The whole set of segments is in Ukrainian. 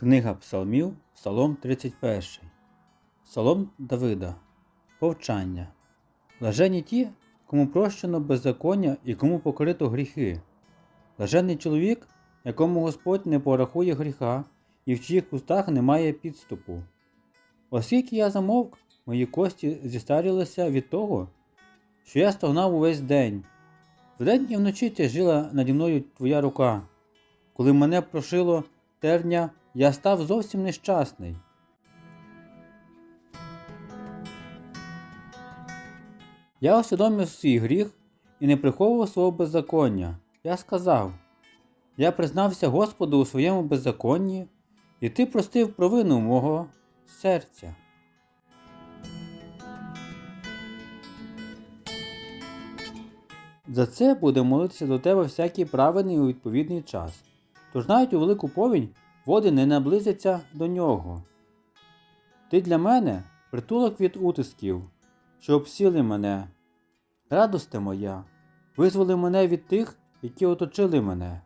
Книга Псалмів, Псалом 31. Псалом Давида. Повчання. Блаженні ті, кому прощено беззаконня і кому покрито гріхи. Блаженний чоловік, якому Господь не порахує гріха, і в чиїх устах немає підступу. Оскільки я замовк, мої кості зістарілися від того, що я стогнав увесь день. Вдень і вночі тяжила наді мною твоя рука. Коли мене прошило терня, я став зовсім нещасний. Я усвідомив свій гріх і не приховував свого беззаконня. Я сказав: Я признався Господу у своєму беззаконні, і ти простив провину мого серця. За це буде молитися до тебе всякий праведний у відповідний час. Тож навіть у велику повінь води не наблизяться до нього. Ти для мене притулок від утисків, що обсіли мене. Радосте моя, визволи мене від тих, які оточили мене.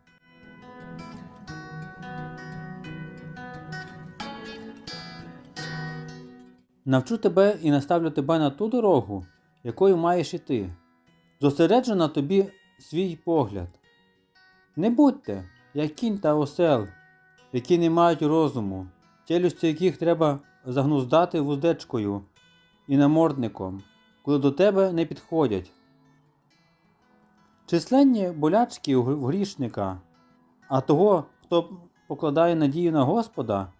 Навчу тебе і наставлю тебе на ту дорогу, якою маєш іти. Зосереджу на тобі свій погляд. Не будьте, як кінь та осел, які не мають розуму, челюсті яких треба загнуздати вуздечкою і намордником, коли до тебе не підходять. Численні болячки у грішника, а того, хто покладає надію на Господа,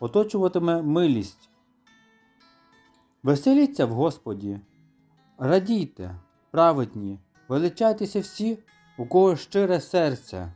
оточуватиме милість. Веселіться в Господі, радійте, праведні, величайтеся всі, у кого щире серце.